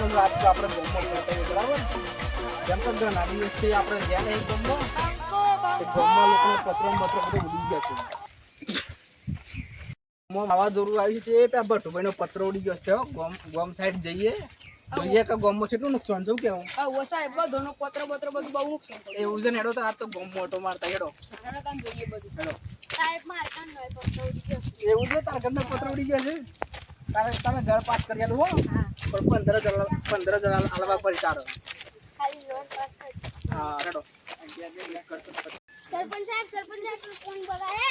મને વાત આપણે ગમો કરતા બરાબર? જેમ કે ઘણા છે આપણે જ્યાં નહીં ગમો તે ગમમાં લોકોને પત્રો બધું ઉડી ગયા છે. ગમમાં વાવાઝોડું આવ્યું છે એ પેલા ભટ્ટુભાઈનો પત્ર ઉડી ગયો છે ગોમ ગોમ સાઈડ જઈએ. જોઈએ કે ગોમમાં કેટલું નુકસાન છે કેવું? હા ઓછા એ બધોનો પત્ર બધું બહુ નુકસાન. એવું છે ને હેડો તો આ તો ગોમ મારતા હેડો. આને કામ જોઈએ બધું. હેડો. સાહેબ મારે કામ નહોય, પત્ર ઉડી ગયો. એવું છે? તાર ઘરના પત્ર ઉડી ગયા છે? તારે તારે ઘર પાસ કરી આલું હો. પણ પંદર હજાર પંદર હજાર આલવા પડી તારો ખાલી લોન પાસ કરી. હા હેડો સરપંચ સાહેબ સરપંચ સાહેબ પેલું કોણ બગાડે?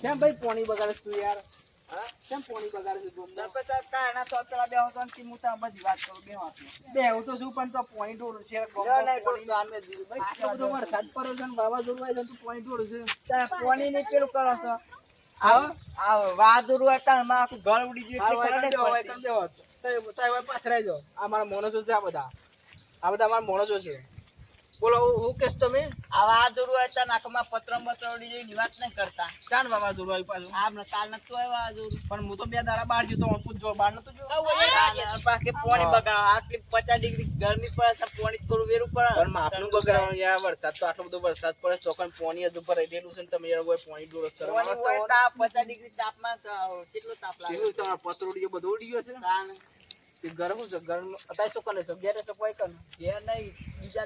કેમ ભાઈ પોણી બગાડે તું યાર? હા? કેમ પોણી બગાડે છે ગોમમાં બેહું તો શું પણ તો પોણી ઢોળું છે. ગોમમાં પોણી- આટલો બધો વરસાદ પડ્યો છે ને વાવાઝોડું આવ્યું છે. ને તું પોણી ઢોળું છે હારું હોય તો દેવો હોય તો દેવો. તો- તો હવે પાછળ આવજો. આ મારા માણસો છે આ બધા. આ બધા મારા મોણસો છે. બોલો હું હું નહીં કરતા. ચાણ વાવાઝોડું આવ્યું પાછું? પણ હું તો બે દાડા બહાર જતો હું પૂછજો બહાર નતો જો પણ માપનું બગાડવાનું યાર વરસાદ તો આટલો બધો વરસાદ પડે તો પણ પોણી હજુ પર રહેલું છે ને તમે યાર હોય પોણી તાપ છો કેવું તમારો પત્ર ઉડી ગયો બધું ઉડી ગયો છે? ગરમ ગરમ અત્યારે શું છે? ઘર શું કરે છો?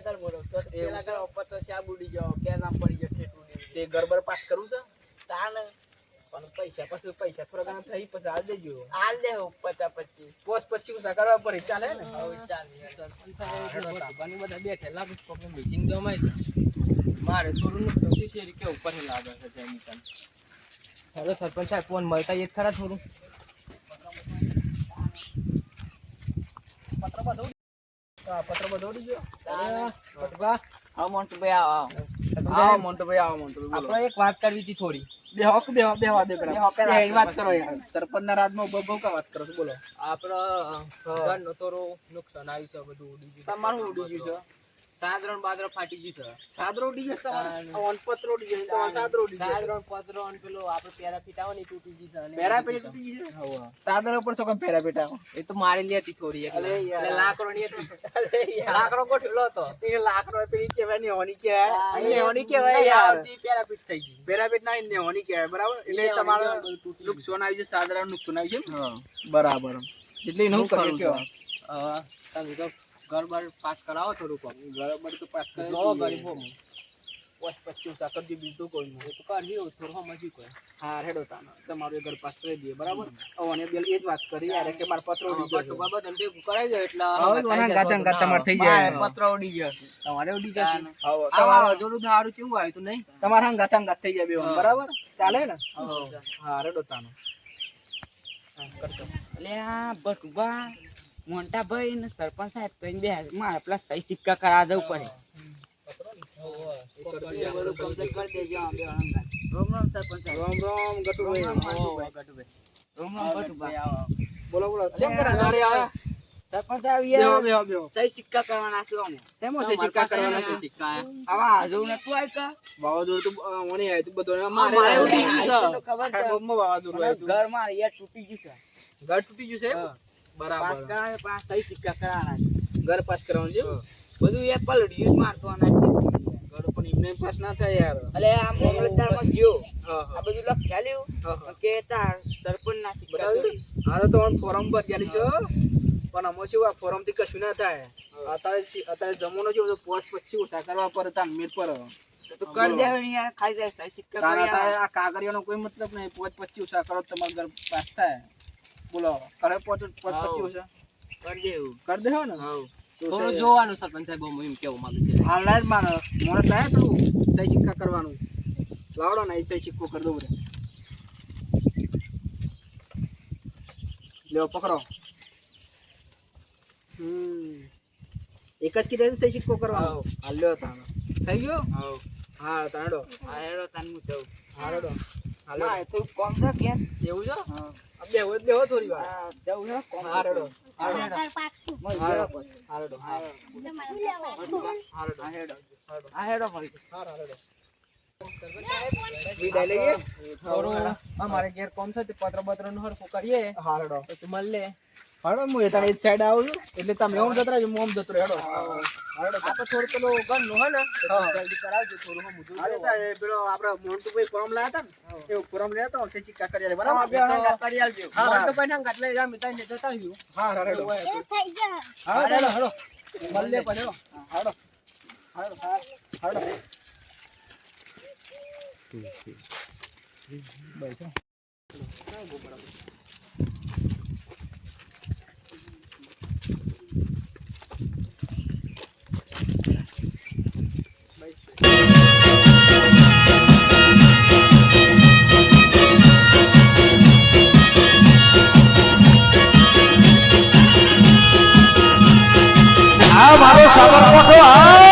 ઘેરે પડી કોઈ કર તે ઘર બર પાસ કરું છે? પણ પૈસા પછી પૈસા થોડા ઘણા થઈ પછી હાલ દેજો. પોસ પછી ઉસા કરવા પડે ચાલે ને? ઘણી બધા બેઠેલા પછી કોકને મીટિંગ જમાય છે. મારે થોડું થયું છે? કે ઉપર લાગે છે તેની કામ હેલો સરપંચ સાહેબ ફોન મળતા એ ખરા થોડું. પત્ર બધું પત્ર બધું ગયો. ભટભા આવો મોન્ટુભાઈ આવો મોન્ટુભાઈ આપણે એક વાત કરવી હતી થોડી. બેહો બેહો બેહવા દે પેલા. વાત કરો યાર. સરપંચના રાજમાં બહુ બહુ કા વાત કરો બોલો. ઘરનું થોડું નુકસાન આવ્યું છે બધું ઉડી ગયું તમારું ઉડી ગયું છે. સાદરણ બાદરો ફાટી ગયું છે. સાદરો વનપત્રો ઉડી ગયો તમારો સાદરો ગયો સાદરણ પતરો અને પેલો આપણે પેરા પીટા હોય ને તૂટી ગઈ છે પેરા પેટી તૂટી ગઈ છે? સાદરો ઉપર સો કામ પેરા પીટાવો એ તો મારેલી હતી થોડી એટલે એટલે લાકડો ની હતી. લાકડો ગોઠવેલો હતો. એ લાકડો પેલી કહેવાય નેહોની કહેવાય. હા, આ એ નેહોની કહેવાય યાર. પેરા પીટ થઈ ગઈ. પેરા પીટ ના નેહોની કહેવાય બરાબર? એટલે તમારો કહેવાય. નુકસાન આવી છે સાદરા નુકસાન આવી છે? ને? બરાબર. એટલે એનું શું કરીએ કરવું તમે તો ઘર બાર પાસ કરાવો થોડું ગરબર તો પાસ કરાવો ગરીબ પચીસ સાકર જે બીજું કોઈ નહીં તો થોડું કોઈ હા હેડો તાનો તમારું ઘર પાસ કરી દઈએ બરાબર અને બેલ એ જ વાત કરી યાર કે મારો પત્ર ઉડી ગયો છે. બાબા કરાઈ જાય એટલે હવે તો આના ગાતા ને થઈ જાય. મારે પત્ર ઉડી ગયો તમારે ઉડી જશે હવે તમારે વાવાઝોડું કેવું આવ્યું તું નહીં તમારે ગાથા ગાતા ગાત થઈ જાય બે બરાબર ચાલે ને હા. રેડો તાનો કરતો. એટલે આ મોટા ભાઈ ને સરપંચ સાહેબ કહીને બે મારે પેલા સહી સિક્કા કરા દઉં પડે. ઘરમાં તૂટી ગયું છે. ઘર તૂટી ગયું છે પાસ બરાબર કરાવે પાસ સહી સિક્કા ઘર પાસ કરવાનું છે બધું એ પલડ્યું જ મારતો અને ઘર પણ એમને પાસ ના થાય યાર. એટલે આ મામલતદાર ગયો આ બધું લખ્યાલ્યું હા, હા. કે તાર સરપંચ ના સિક્કા બરાબર તો ફોરમ પર ગયેલી છો પણ આમાં શું આ ફોરમથી કશું ના થાય. અત્યારે અત્યારે જમવાનો છે પોસ્ટ પછી ઓછા કરવા પર તાન મેર પર. તો કરી યાર ખાઈ જાય સહી સિક્કા કરી આ કોઈ મતલબ નહીં પોચ પછી ઓછા કરો તમારા ઘર પાસ થાય. બોલો કરે પોચ પોચ હા. પચી કરી દેવું કરી દેવો ને. થોડું જોવાનું સરપંચ સાહેબ હું એમ કેવું માંગુ છું. લાય જ મારે. મોડે લાય પેલું સહી સિક્કા કરવાનું. લાવડો ને એ સહી સિક્કો કરી દઉં બધે. લ્યો પકડો. હમ. એક જ કીધે સહી સિક્કો કરવાનો. હાલ લ્યો તાનો થઈ ગયો? હા હા તાણો હા હેડો તને હું જઉં. હાલો મારે થોડું કોમ છે કે? એવું છે? હા. આ બેહો જ થોડી વાર. જવું છે કોમ. હા. હા, હા, વિદાય લઈએ? અમારે ઘેર કોમ છે તે પત્ર બત્રનું હરખું કરીએ. હારડો. પછી મળે હાલો હું એ તારે એ સાઈડ આવું છું. એટલે તમે ઓમ જતરા હું ઓમ જતરો હેડો આ તો થોડું પેલું ગનનું હે ને? હા. જલ્દી કરાવજો થોડું હું જોઈ અરે તા પેલો આપણો મોન્ટુ ભાઈ કોરમ લાયા હતા ને એવું કોમ લેતો હતા સેચી કા કરી આલે, બરાબર આપણે હંગાત કરી આલજો. હા, મોટો ભાઈ હંગાત લઈ જા, મિતાઈ ને જતા. હા હા એ થઈ જા હા હાલો, હેડો. હાલો. મળીએ પછી હો. હેડો. હેડો હેડો. આ મારો સાબરકોઠો આ